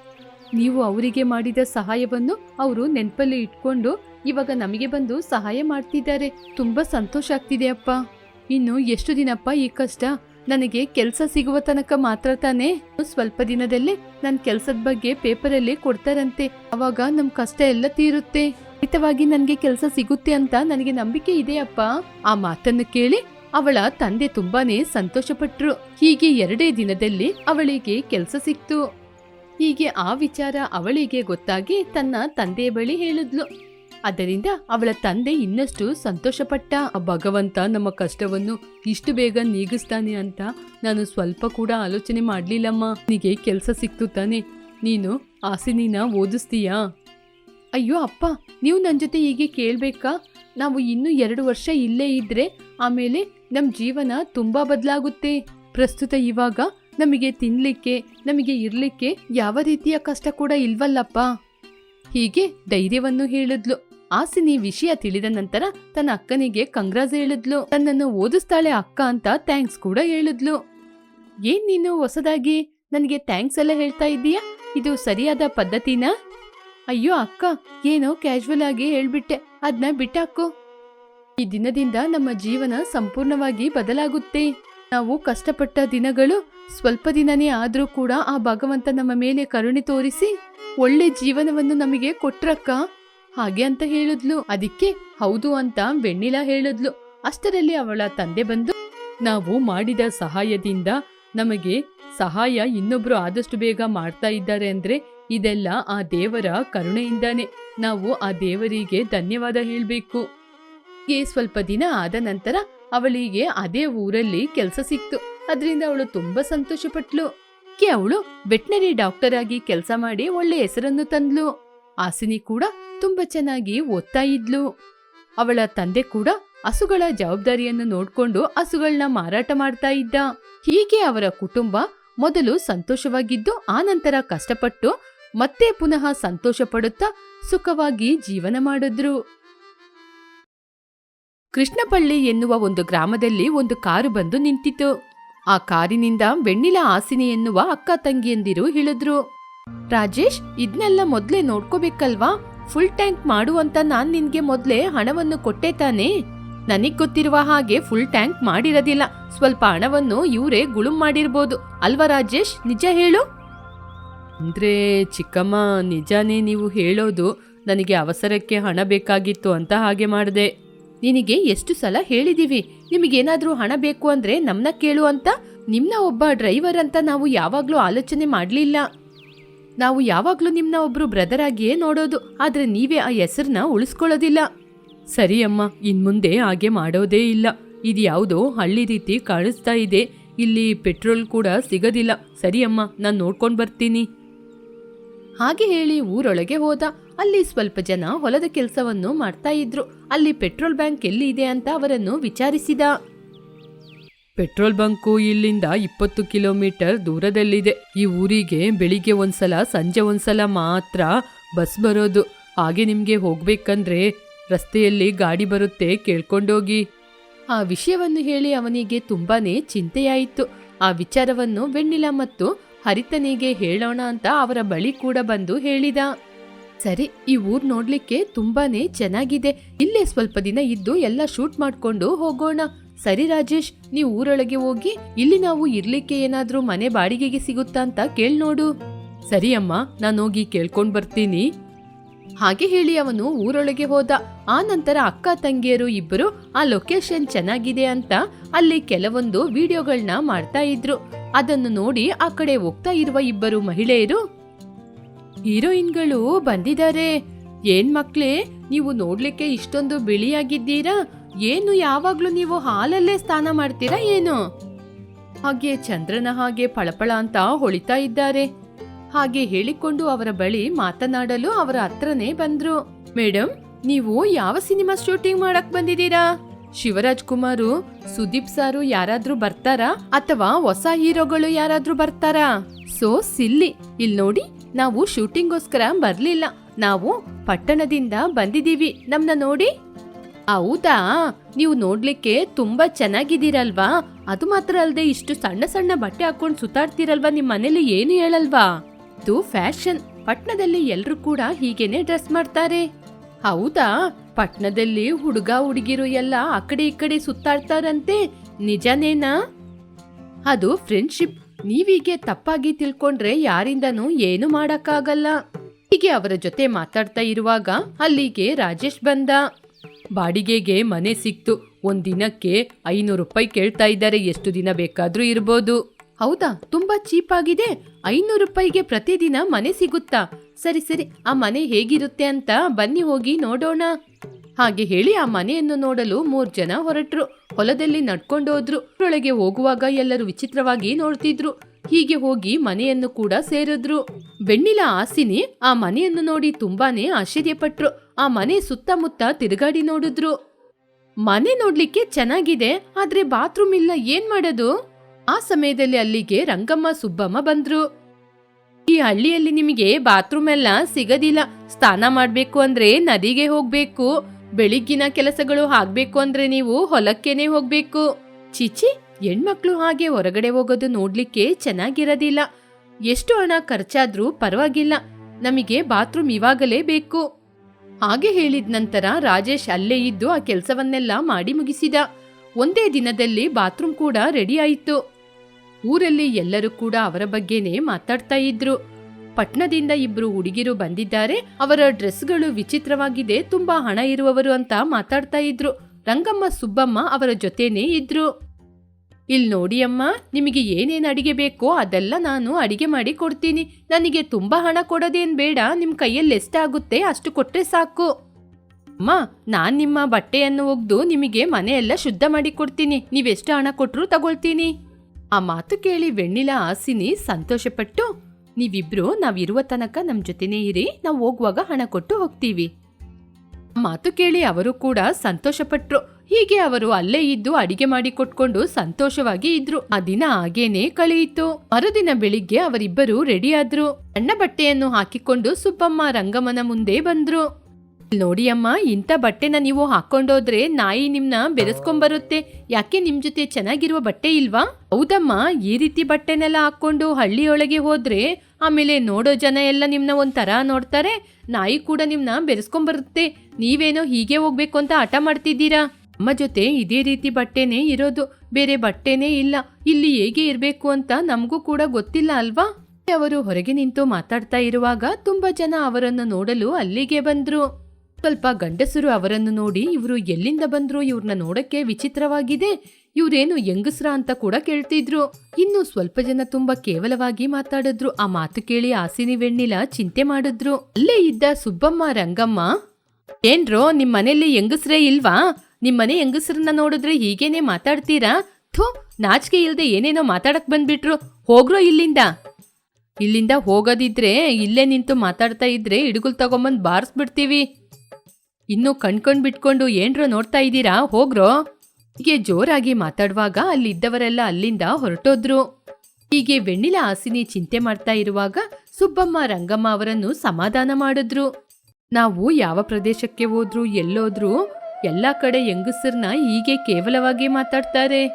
ನೀವು ಅವರಿಗೆ ಮಾಡಿದ ಸಹಾಯವನ್ನು ಅವರು ನೆನಪಲ್ಲಿ ಇಟ್ಕೊಂಡು ಇವಾಗ ನಮಗೆ ಬಂದು ಸಹಾಯ ಮಾಡ್ತಿದ್ದಾರೆ. ತುಂಬಾ ಸಂತೋಷ ಆಗ್ತಿದೆ ಅಪ್ಪ. ಇನ್ನು ಎಷ್ಟು ದಿನಪ್ಪ ಈ ಕಷ್ಟ? ನನಗೆ ಕೆಲಸ ಸಿಗುವ ತನಕ ಮಾತ್ರ ತಾನೇ ಸ್ವಲ್ಪ ದಿನದಲ್ಲೇ ನನ್ನ ಕೆಲಸದ ಬಗ್ಗೆ ಪೇಪರಲ್ಲಿ ಕೊಡ್ತಾರಂತೆ. ಅವಾಗ ನಮ್ ಕಷ್ಟ ಎಲ್ಲ ತೀರುತ್ತೆ. ಖಂಡಿತವಾಗಿ ನನಗೆ ಕೆಲಸ ಸಿಗುತ್ತೆ ಅಂತ ನನಗೆ ನಂಬಿಕೆ ಇದೆ ಅಪ್ಪ. ಆ ಮಾತನ್ನು ಕೇಳಿ ಅವಳ ತಂದೆ ತುಂಬಾನೇ ಸಂತೋಷಪಟ್ರು. ಹೀಗೆ ಎರಡೇ ದಿನದಲ್ಲಿ ಅವಳಿಗೆ ಕೆಲಸ ಸಿಕ್ತು. ಹೀಗೆ ಆ ವಿಚಾರ ಅವಳಿಗೆ ಗೊತ್ತಾಗಿ ತನ್ನ ತಂದೆಯ ಬಳಿ ಹೇಳಿದ್ಲು. ಅದರಿಂದ ಅವಳ ತಂದೆ ಇನ್ನಷ್ಟು ಸಂತೋಷಪಟ್ಟ, ಆ ಭಗವಂತ ನಮ್ಮ ಕಷ್ಟವನ್ನು ಇಷ್ಟು ಬೇಗ ನೀಗಿಸ್ತಾನೆ ಅಂತ ನಾನು ಸ್ವಲ್ಪ ಕೂಡ ಆಲೋಚನೆ ಮಾಡ್ಲಿಲ್ಲಮ್ಮ. ನಿನಗೆ ಕೆಲಸ ಸಿಕ್ತು ತಾನೆ. ನೀನು ಆಸಿನಿನ ಓದಿಸ್ತೀಯಾ? ಅಯ್ಯೋ ಅಪ್ಪ, ನೀವು ನನ್ನ ಜೊತೆ ಹೀಗೆ ಕೇಳಬೇಕಾ? ನಾವು ಇನ್ನೂ ಎರಡು ವರ್ಷ ಇಲ್ಲೇ ಇದ್ರೆ ಆಮೇಲೆ ನಮ್ಮ ಜೀವನ ತುಂಬ ಬದಲಾಗುತ್ತೆ. ಪ್ರಸ್ತುತ ಇವಾಗ ನಮಗೆ ತಿನ್ಲಿಕ್ಕೆ, ನಮಗೆ ಇರ್ಲಿಕ್ಕೆ ಯಾವ ರೀತಿಯ ಕಷ್ಟ ಕೂಡ ಇಲ್ವಲ್ಲಪ್ಪ. ಹೀಗೆ ಧೈರ್ಯವನ್ನು ಹೇಳಿದ್ಲು. ಆಸಿನಿ ವಿಷಯ ತಿಳಿದ ನಂತರ ತನ್ನ ಅಕ್ಕನಿಗೆ ಕಂಗ್ರಾಜ್ ಹೇಳಿದ್ಲು. ತನ್ನನ್ನು ಓದಿಸ್ತಾಳೆ ಅಕ್ಕ ಅಂತ ಥ್ಯಾಂಕ್ಸ್ ಕೂಡ ಹೇಳಿದ್ಲು. ಏನ್ ನೀನು ಹೊಸದಾಗಿ ನನಗೆ ಥ್ಯಾಂಕ್ಸ್ ಎಲ್ಲ ಹೇಳ್ತಾ ಇದ್ದೀಯಾ? ಇದು ಸರಿಯಾದ ಪದ್ಧತಿನಾ? ಅಯ್ಯೋ ಅಕ್ಕ, ಏನೋ ಕ್ಯಾಶುವಲ್ ಆಗಿ ಹೇಳ್ಬಿಟ್ಟೆ. ಅದನ್ನ ಬಿಟ್ಟಾಕು. ಈ ದಿನದಿಂದ ನಮ್ಮ ಜೀವನ ಸಂಪೂರ್ಣವಾಗಿ ಬದಲಾಗುತ್ತೆ. ನಾವು ಕಷ್ಟಪಟ್ಟ ದಿನಗಳು ಸ್ವಲ್ಪ ದಿನನೇ ಆದರೂ ಕೂಡ ಆ ಭಗವಂತ ನಮ್ಮ ಮೇಲೆ ಕರುಣೆ ತೋರಿಸಿ ಒಳ್ಳೆ ಜೀವನವನ್ನು ನಮಗೆ ಕೊಟ್ರಕ್ಕ? ಹಾಗೆ ಅಂತ ಹೇಳಿದ್ಲು. ಅದಕ್ಕೆ ಹೌದು ಅಂತ ವೆಣ್ಣಿಲ ಹೇಳಿದ್ಲು. ಅಷ್ಟರಲ್ಲಿ ಅವಳ ತಂದೆ ಬಂದು, ನಾವು ಮಾಡಿದ ಸಹಾಯದಿಂದ ನಮಗೆ ಸಹಾಯ ಇನ್ನೊಬ್ರು ಆದಷ್ಟು ಬೇಗ ಮಾಡ್ತಾ ಇದ್ದಾರೆ ಅಂದ್ರೆ ಇದೆಲ್ಲ ಆ ದೇವರ ಕರುಣೆಯಿಂದಾನೆ. ನಾವು ಆ ದೇವರಿಗೆ ಧನ್ಯವಾದ ಹೇಳ್ಬೇಕು. ಸ್ವಲ್ಪ ದಿನ ಆದ ನಂತರ ಅವಳಿಗೆ ಅದೇ ಊರಲ್ಲಿ ಕೆಲಸ ಸಿಕ್ತು. ಅದರಿಂದ ಅವಳು ತುಂಬಾ ಸಂತೋಷಪಟ್ಲು. ಕೆ, ಅವಳು ವೆಟ್ನರಿ ಡಾಕ್ಟರ್ ಆಗಿ ಕೆಲಸ ಮಾಡಿ ಒಳ್ಳೆ ಹೆಸರನ್ನು ತಂದ್ಲು. ಆಸಿನಿ ಕೂಡ ತುಂಬಾ ಚೆನ್ನಾಗಿ ಓದ್ತಾ ಇದ್ಲು. ಅವಳ ತಂದೆ ಕೂಡ ಹಸುಗಳ ಜವಾಬ್ದಾರಿಯನ್ನು ನೋಡ್ಕೊಂಡು ಹಸುಗಳನ್ನ ಮಾರಾಟ ಮಾಡ್ತಾ ಇದ್ದ. ಹೀಗೆ ಅವರ ಕುಟುಂಬ ಮೊದಲು ಸಂತೋಷವಾಗಿದ್ದು ಆನಂತರ ಕಷ್ಟಪಟ್ಟು ಮತ್ತೆ ಪುನಃ ಸಂತೋಷ ಪಡುತ್ತಾ ಸುಖವಾಗಿ ಜೀವನ ಮಾಡಿದ್ರು. ಕೃಷ್ಣಪಳ್ಳಿ ಎನ್ನುವ ಒಂದು ಗ್ರಾಮದಲ್ಲಿ ಒಂದು ಕಾರು ಬಂದು ನಿಂತಿತು ಆ ಕಾರಿನಿಂದ ಬೆಣ್ಣಿಲ ಆಸಿನಿ ಎನ್ನುವ ಅಕ್ಕ ತಂಗಿಯಂದಿರು ಇಳಿದ್ರು. ರಾಜೇಶ್ ಇದನ್ನೆಲ್ಲ ಮೊದ್ಲೇ ನೋಡ್ಕೋಬೇಕಲ್ವಾ? ಫುಲ್ ಟ್ಯಾಂಕ್ ಮಾಡು ಅಂತ ನಾನ್ ನಿನ್ಗೆ ಮೊದ್ಲೇ ಹಣವನ್ನು ಕೊಟ್ಟೆ ತಾನೇ? ನನಗ್ ಗೊತ್ತಿರುವ ಹಾಗೆ ಫುಲ್ ಟ್ಯಾಂಕ್ ಮಾಡಿರೋದಿಲ್ಲ. ಸ್ವಲ್ಪ ಹಣವನ್ನು ಇವರೇ ಗುಳುಂ ಮಾಡಿರ್ಬೋದು. ಅಲ್ವಾ ರಾಜೇಶ್ ನಿಜ ಹೇಳು? ಅಂದ್ರೆ ಚಿಕ್ಕಮ್ಮ ನಿಜಾನೇ ನೀವು ಹೇಳೋದು ನನಗೆ ಅವಸರಕ್ಕೆ ಹಣ ಬೇಕಾಗಿತ್ತು ಅಂತ ಹಾಗೆ ಮಾಡಿದೆ. ನಿನಗೆ ಎಷ್ಟು ಸಲ ಹೇಳಿದೀವಿ ನಿಮಗೇನಾದರೂ ಹಣ ಬೇಕು ಅಂದ್ರೆ ನಮ್ಮನ್ನ ಕೇಳು ಅಂತ? ನಿಮ್ನ ಒಬ್ಬ ಡ್ರೈವರ್ ಅಂತ ನಾವು ಯಾವಾಗಲೂ ಆಲೋಚನೆ ಮಾಡ್ಲಿಲ್ಲ. ನಾವು ಯಾವಾಗ್ಲೂ ನಿಮ್ನ ಒಬ್ರು ಬ್ರದರ್ ಆಗಿಯೇ ನೋಡೋದು, ಆದ್ರೆ ನೀವೇ ಆ ಹೆಸರನ್ನ ಉಳಿಸ್ಕೊಳ್ಳೋದಿಲ್ಲ. ಸರಿ ಅಮ್ಮ, ಇನ್ಮುಂದೆ ಹಾಗೆ ಮಾಡೋದೇ ಇಲ್ಲ. ಇದು ಯಾವುದೋ ಹಳ್ಳಿ ರೀತಿ ಕಾಣಿಸ್ತಾ ಇದೆ. ಇಲ್ಲಿ ಪೆಟ್ರೋಲ್ ಕೂಡ ಸಿಗೋದಿಲ್ಲ. ಸರಿ ಅಮ್ಮ, ನಾನು ನೋಡ್ಕೊಂಡು ಬರ್ತೀನಿ. ಹಾಗೆ ಹೇಳಿ ಊರೊಳಗೆ ಹೋದ. ಅಲ್ಲಿ ಸ್ವಲ್ಪ ಜನ ಹೊಲದ ಕೆಲಸವನ್ನು ಮಾಡ್ತಾ ಇದ್ರು. ಅಲ್ಲಿ ಪೆಟ್ರೋಲ್ ಬ್ಯಾಂಕ್ ಎಲ್ಲಿ ಇದೆ ಅಂತ ಅವರನ್ನು ವಿಚಾರಿಸಿದ. ಪೆಟ್ರೋಲ್ ಬಂಕು ಇಲ್ಲಿಂದ ಇಪ್ಪತ್ತು ಕಿಲೋಮೀಟರ್ ದೂರದಲ್ಲಿದೆ. ಈ ಊರಿಗೆ ಬೆಳಿಗ್ಗೆ ಒಂದ್ಸಲ, ಸಂಜೆ ಒಂದ್ಸಲ ಮಾತ್ರ ಬಸ್ ಬರೋದು. ಹಾಗೆ ನಿಮ್ಗೆ ಹೋಗ್ಬೇಕಂದ್ರೆ ರಸ್ತೆಯಲ್ಲಿ ಗಾಡಿ ಬರುತ್ತೆ, ಕೇಳ್ಕೊಂಡೋಗಿ. ಆ ವಿಷಯವನ್ನು ಹೇಳಿ ಅವನಿಗೆ ತುಂಬಾನೇ ಚಿಂತೆಯಾಯಿತು. ಆ ವಿಚಾರವನ್ನು ವೆಣ್ಣಿಲ ಮತ್ತು ಹರಿತನಿಗೆ ಹೇಳೋಣ ಅಂತ ಅವರ ಬಳಿ ಕೂಡ ಬಂದು ಹೇಳಿದ. ಸರಿ, ಈ ಊರ್ ನೋಡ್ಲಿಕ್ಕೆ ತುಂಬಾನೇ ಚೆನ್ನಾಗಿದೆ. ಇಲ್ಲೇ ಸ್ವಲ್ಪ ದಿನ ಇದ್ದು ಎಲ್ಲ ಶೂಟ್ ಮಾಡ್ಕೊಂಡು ಹೋಗೋಣ. ಸರಿ ರಾಜೇಶ್, ನೀವು ಊರೊಳಗೆ ಹೋಗಿ ಇಲ್ಲಿ ನಾವು ಇರ್ಲಿಕ್ಕೆ ಏನಾದ್ರೂ ಮನೆ ಬಾಡಿಗೆಗೆ ಸಿಗುತ್ತಾ ಅಂತ ಕೇಳ್ ನೋಡು. ಸರಿ ಅಮ್ಮ, ನಾನು ಹೋಗಿ ಕೇಳ್ಕೊಂಡ್ ಬರ್ತೀನಿ. ಹಾಗೆ ಹೇಳಿ ಅವನು ಊರೊಳಗೆ ಹೋದ. ಆ ನಂತರ ಅಕ್ಕ, ತಂಗಿಯರು ಇಬ್ಬರು ಆ ಲೊಕೇಶನ್ ಚೆನ್ನಾಗಿದೆ ಅಂತ ಅಲ್ಲಿ ಕೆಲವೊಂದು ವಿಡಿಯೋಗಳನ್ನ ಮಾಡ್ತಾ ಇದ್ರು. ಅದನ್ನು ನೋಡಿ ಆ ಕಡೆ ಹೋಗ್ತಾ ಇರುವ ಇಬ್ಬರು ಮಹಿಳೆಯರು, ಹೀರೋಯಿನ್ಗಳು ಬಂದಿದ್ದಾರೆ ಏನ್ ಮಕ್ಳೇ, ನೀವು ನೋಡ್ಲಿಕ್ಕೆ ಇಷ್ಟೊಂದು ಬಿಳಿಯಾಗಿದ್ದೀರಾ? ಏನು ಯಾವಾಗ್ಲೂ ನೀವು ಹಾಲಲ್ಲೇ ಸ್ನಾನ ಮಾಡ್ತೀರಾ ಏನು? ಹಾಗೆ ಚಂದ್ರನ ಹಾಗೆ ಫಳಫಳ ಅಂತ ಹೊಳಿತಾ ಇದ್ದಾರೆ. ಹಾಗೆ ಹೇಳಿಕೊಂಡು ಅವರ ಬಳಿ ಮಾತನಾಡಲು ಅವರ ಹತ್ರನೇ ಬಂದ್ರು. ಮೇಡಮ್ ನೀವು ಯಾವ ಸಿನಿಮಾ ಶೂಟಿಂಗ್ ಮಾಡಕ್ ಬಂದಿದ್ದೀರಾ? ಶಿವರಾಜ್ ಕುಮಾರು, ಸುದೀಪ್ ಸಾರು ಯಾರಾದ್ರೂ ಬರ್ತಾರಾ? ಅಥವಾ ಹೊಸ ಹೀರೋಗಳು ಯಾರಾದ್ರೂ ಬರ್ತಾರಾ? So, silly. ಇಲ್ಲಿ ನೋಡಿ, ನಾವು ಶೂಟಿಂಗ್ಗೋಸ್ಕರ ಬರ್ಲಿಲ್ಲ. ನಾವು ಪಟ್ಟಣದಿಂದ ಬಂದಿದೀವಿ ನಮ್ನ ನೋಡಿ ಹೌದಾ? ನೀವು ನೋಡ್ಲಿಕ್ಕೆ ತುಂಬಾ ಚೆನ್ನಾಗಿದ್ದೀರಲ್ವಾ? ಅದು ಮಾತ್ರ ಅಲ್ಲದೆ ಇಷ್ಟು ಸಣ್ಣ ಸಣ್ಣ ಬಟ್ಟೆ ಹಾಕೊಂಡು ಸುತ್ತಾಡ್ತೀರಲ್ವಾ? ನಿಮ್ ಮನೇಲಿ ಏನು ಹೇಳಲ್ವಾ? ಇದು ಫ್ಯಾಷನ್. ಪಟ್ನದಲ್ಲಿ ಎಲ್ರು ಕೂಡ ಹೀಗೇನೆ ಡ್ರೆಸ್ ಮಾಡ್ತಾರೆ. ಹೌದಾ? ಪಟ್ನದಲ್ಲಿ ಹುಡುಗ ಹುಡುಗಿರು ಎಲ್ಲ ಆ ಕಡೆ ಈ ಕಡೆ ಸುತ್ತಾಡ್ತಾರಂತೆ. ನಿಜನೇನಾ? ಅದು ಫ್ರೆಂಡ್ಶಿಪ್. ನೀವೀಗೆ ತಪ್ಪಾಗಿ ತಿಳ್ಕೊಂಡ್ರೆ ಯಾರಿಂದನೂ ಏನು ಮಾಡಕ್ಕಾಗಲ್ಲ. ಹೀಗೆ ಅವರ ಜೊತೆ ಮಾತಾಡ್ತಾ ಇರುವಾಗ ಅಲ್ಲಿಗೆ ರಾಜೇಶ್ ಬಂದ. ಬಾಡಿಗೆಗೆ ಮನೆ ಸಿಕ್ತು. ಒಂದಿನಕ್ಕೆ ದಿನಕ್ಕೆ ಐನೂರು ರೂಪಾಯಿ ಕೇಳ್ತಾ ಇದ್ದಾರೆ. ಎಷ್ಟು ದಿನ ಬೇಕಾದ್ರೂ ಇರ್ಬೋದು. ಹೌದಾ? ತುಂಬಾ ಚೀಪ್ ಆಗಿದೆ. ಐನೂರು ರೂಪಾಯಿಗೆ ಪ್ರತಿದಿನ ಮನೆ ಸಿಗುತ್ತಾ? ಸರಿ ಸರಿ. ಆ ಮನೆ ಹೇಗಿರುತ್ತೆ ಅಂತ ಬನ್ನಿ ಹೋಗಿ ನೋಡೋಣ. ಹಾಗೆ ಹೇಳಿ ಆ ಮನೆಯನ್ನು ನೋಡಲು ಮೂರ್ ಜನ ಹೊರಟ್ರು. ಹೊಲದಲ್ಲಿ ನಡ್ಕೊಂಡೋದ್ರು ಒಳಗೆ ಹೋಗುವಾಗ ಎಲ್ಲರೂ ವಿಚಿತ್ರವಾಗಿ ನೋಡ್ತಿದ್ರು. ಹೀಗೆ ಹೋಗಿ ಮನೆಯನ್ನು ಕೂಡ ಸೇರಿದ್ರು. ಬೆಣ್ಣಿಲ ಆಸಿನಿ ಆ ಮನೆಯನ್ನು ನೋಡಿ ತುಂಬಾನೇ ಆಶ್ಚರ್ಯಪಟ್ರು. ಆ ಮನೆ ಸುತ್ತಮುತ್ತ ತಿರುಗಾಡಿ ನೋಡಿದ್ರು. ಮನೆ ನೋಡ್ಲಿಕ್ಕೆ ಚೆನ್ನಾಗಿದೆ, ಆದ್ರೆ ಬಾತ್ರೂಮ್ ಇಲ್ಲ, ಏನ್ ಮಾಡೋದು? ಆ ಸಮಯದಲ್ಲಿ ಅಲ್ಲಿಗೆ ರಂಗಮ್ಮ, ಸುಬ್ಬಮ್ಮ ಬಂದ್ರು. ಈ ಹಳ್ಳಿಯಲ್ಲಿ ನಿಮಗೆ ಬಾತ್ರೂಮ್ ಎಲ್ಲ ಸಿಗದಿಲ್ಲ. ಸ್ನಾನ ಮಾಡ್ಬೇಕು ಅಂದ್ರೆ ನದಿಗೆ ಹೋಗ್ಬೇಕು. ಬೆಳಿಗ್ಗಿನ ಕೆಲಸಗಳು ಆಗ್ಬೇಕು ಅಂದ್ರೆ ನೀವು ಹೊಲಕ್ಕೇನೆ ಹೋಗ್ಬೇಕು. ಚಿಚಿ, ಹೆಣ್ಮಕ್ಳು ಹಾಗೆ ಹೊರಗಡೆ ಹೋಗೋದು ನೋಡ್ಲಿಕ್ಕೆ ಚೆನ್ನಾಗಿರೋದಿಲ್ಲ. ಎಷ್ಟು ಹಣ ಖರ್ಚಾದ್ರೂ ಪರವಾಗಿಲ್ಲ. ನಮಗೆ ಬಾತ್ರೂಮ್ ಇವಾಗಲೇ ಬೇಕು. ಹಾಗೆ ಹೇಳಿದ ನಂತರ ರಾಜೇಶ್ ಅಲ್ಲೇ ಇದ್ದು ಆ ಕೆಲಸವನ್ನೆಲ್ಲ ಮಾಡಿ ಮುಗಿಸಿದ. ಒಂದೇ ದಿನದಲ್ಲಿ ಬಾತ್ರೂಮ್ ಕೂಡ ರೆಡಿ ಆಯಿತು. ಊರಲ್ಲಿ ಎಲ್ಲರೂ ಕೂಡ ಅವರ ಬಗ್ಗೆನೇ ಮಾತಾಡ್ತಾ ಇದ್ರು. ಪಟ್ನದಿಂದ ಇಬ್ರು ಹುಡುಗಿರು ಬಂದಿದ್ದಾರೆ. ಅವರ ಡ್ರೆಸ್ಗಳು ವಿಚಿತ್ರವಾಗಿದೆ. ತುಂಬಾ ಹಣ ಇರುವವರು ಅಂತ ಮಾತಾಡ್ತಾ ಇದ್ರು. ರಂಗಮ್ಮ, ಸುಬ್ಬಮ್ಮ ಅವರ ಜೊತೆನೇ ಇದ್ರು. ಇಲ್ ನೋಡಿ ಅಮ್ಮ, ನಿಮಗೆ ಏನೇನು ಅಡಿಗೆ ಬೇಕೋ ಅದೆಲ್ಲ ನಾನು ಅಡಿಗೆ ಮಾಡಿ ಕೊಡ್ತೀನಿ. ನನಗೆ ತುಂಬ ಹಣ ಕೊಡೋದೇನು ಬೇಡ ನಿಮ್ಮ ಕೈಯಲ್ಲಿ ಎಷ್ಟಾಗುತ್ತೆ ಅಷ್ಟು ಕೊಟ್ಟರೆ ಸಾಕು. ಅಮ್ಮ, ನಾನು ನಿಮ್ಮ ಬಟ್ಟೆಯನ್ನು ಒಗ್ದು ನಿಮಗೆ ಮನೆಯೆಲ್ಲ ಶುದ್ಧ ಮಾಡಿ ಕೊಡ್ತೀನಿ. ನೀವೆಷ್ಟು ಹಣ ಕೊಟ್ಟರು ತಗೊಳ್ತೀನಿ. ಆ ಮಾತು ಕೇಳಿ ವೆಣ್ಣಿಲ ಆಸಿನಿ ಸಂತೋಷಪಟ್ಟು, ನೀವಿಬ್ರು ನಾವಿರುವ ತನಕ ನಮ್ಮ ಜೊತೆನೇ ಇರಿ, ನಾವು ಹೋಗುವಾಗ ಹಣ ಕೊಟ್ಟು ಹೋಗ್ತೀವಿ. ಮಾತು ಕೇಳಿ ಅವರು ಕೂಡ ಸಂತೋಷಪಟ್ರು. ಹೀಗೆ ಅವರು ಅಲ್ಲೇ ಇದ್ದು ಅಡಿಗೆ ಮಾಡಿ ಕೊಟ್ಕೊಂಡು ಸಂತೋಷವಾಗಿ ಇದ್ರು. ಆ ದಿನ ಹಾಗೇನೆ ಕಳೆಯಿತು. ಮರುದಿನ ಬೆಳಿಗ್ಗೆ ಅವರಿಬ್ಬರು ರೆಡಿಯಾದ್ರು ಸಣ್ಣ ಬಟ್ಟೆಯನ್ನು ಹಾಕಿಕೊಂಡು ಸುಬ್ಬಮ್ಮ ರಂಗಮ್ಮನ ಮುಂದೆ ಬಂದ್ರು. ನೋಡಿ ಅಮ್ಮ, ಇಂಥ ಬಟ್ಟೆನ ನೀವು ಹಾಕೊಂಡೋದ್ರೆ ನಾಯಿ ನಿಮ್ನ ಬೆರೆಸ್ಕೊಂಬರುತ್ತೆ. ಯಾಕೆ ನಿಮ್ ಜೊತೆ ಚೆನ್ನಾಗಿರುವ ಬಟ್ಟೆ ಇಲ್ವಾ? ಹೌದಮ್ಮ, ಈ ರೀತಿ ಬಟ್ಟೆನೆಲ್ಲ ಹಾಕೊಂಡು ಹಳ್ಳಿಯೊಳಗೆ ಹೋದ್ರೆ ಆಮೇಲೆ ನೋಡೋ ಜನ ಎಲ್ಲ ನಿಮ್ನ ಒಂಥರ ನೋಡ್ತಾರೆ. ನಾಯಿ ಕೂಡ ನಿಮ್ನ ಬೆರೆಸ್ಕೊಂಬರುತ್ತೆ. ನೀವೇನೋ ಹೀಗೆ ಹೋಗ್ಬೇಕು ಅಂತ ಹಠ ಮಾಡ್ತಿದ್ದೀರಾ? ಅಮ್ಮ ಜೊತೆ ಇದೇ ರೀತಿ ಬಟ್ಟೆನೇ ಇರೋದು, ಬೇರೆ ಬಟ್ಟೆನೇ ಇಲ್ಲ. ಇಲ್ಲಿ ಹೇಗೆ ಇರಬೇಕು ಅಂತ ನಮಗೂ ಕೂಡ ಗೊತ್ತಿಲ್ಲ ಅಲ್ವಾ? ಅವರು ಹೊರಗೆ ನಿಂತು ಮಾತಾಡ್ತಾ ಇರುವಾಗ ತುಂಬಾ ಜನ ಅವರನ್ನು ನೋಡಲು ಅಲ್ಲಿಗೆ ಬಂದ್ರು. ಸ್ವಲ್ಪ ಗಂಡಸರು ಅವರನ್ನು ನೋಡಿ, ಇವರು ಎಲ್ಲಿಂದ ಬಂದ್ರು ಇವ್ರನ್ನ ನೋಡಕ್ಕೆ ವಿಚಿತ್ರವಾಗಿದೆ. ಇವರೇನು ಯಂಗಸ್ರ ಅಂತ ಕೂಡ ಕೇಳ್ತಿದ್ರು. ಇನ್ನು ಸ್ವಲ್ಪ ಜನ ತುಂಬಾ ಕೇವಲವಾಗಿ ಮಾತಾಡಿದ್ರು. ಆ ಮಾತು ಕೇಳಿ ಆಸಿನಿ ವೆಣ್ಣಿಲ ಚಿಂತೆ ಮಾಡಿದ್ರು. ಅಲ್ಲೇ ಇದ್ದ ಸುಬ್ಬಮ್ಮ, ರಂಗಮ್ಮ, ಏನ್ರೋ ನಿಮ್ ಮನೆಯಲ್ಲಿ ಹೆಂಗಸ್ರೇ ಇಲ್ವಾ? ನಿಮ್ ಮನೆ ಹೆಂಗಸ್ರನ್ನ ನೋಡಿದ್ರೆ ಹೀಗೇನೆ ಮಾತಾಡ್ತೀರಾ? ಥೂ, ನಾಚಿಕೆ ಇಲ್ಲದೆ ಏನೇನೋ ಮಾತಾಡಕ್ ಬಂದ್ಬಿಟ್ರು. ಹೋಗ್ರೋ ಇಲ್ಲಿಂದ? ಇಲ್ಲಿಂದ ಹೋಗೋದಿದ್ರೆ ಇಲ್ಲೇ ನಿಂತು ಮಾತಾಡ್ತಾ ಇದ್ರೆ ಹಿಡುಗುಲ್ ತಗೊಂಬಂದ್ ಬಾರಿಸ್ಬಿಡ್ತೀವಿ. ಇನ್ನು ಕಣ್ಕೊಂಡ್ ಬಿಟ್ಕೊಂಡು ಏನ್ರೋ ನೋಡ್ತಾ ಇದ್ದೀರಾ? ಹೋಗ್ರೋ. ಹೀಗೆ ಜೋರಾಗಿ ಮಾತಾಡುವಾಗ ಅಲ್ಲಿದ್ದವರೆಲ್ಲ ಅಲ್ಲಿಂದ ಹೊರಟೋದ್ರು. ಹೀಗೆ ವೆಣ್ಣಿಲ ಹಾಸಿನಿ ಚಿಂತೆ ಮಾಡ್ತಾ ಇರುವಾಗ ಸುಬ್ಬಮ್ಮ, ರಂಗಮ್ಮ ಅವರನ್ನು ಸಮಾಧಾನ ಮಾಡಿದ್ರು. ನಾವು ಯಾವ ಪ್ರದೇಶಕ್ಕೆ ಹೋದ್ರು, ಎಲ್ಲೋದ್ರು ಎಲ್ಲಾ ಕಡೆ ಹೆಂಗಸರ್ನ ಹೀಗೆ ಕೇವಲವಾಗಿ ಮಾತಾಡ್ತಾರೆ.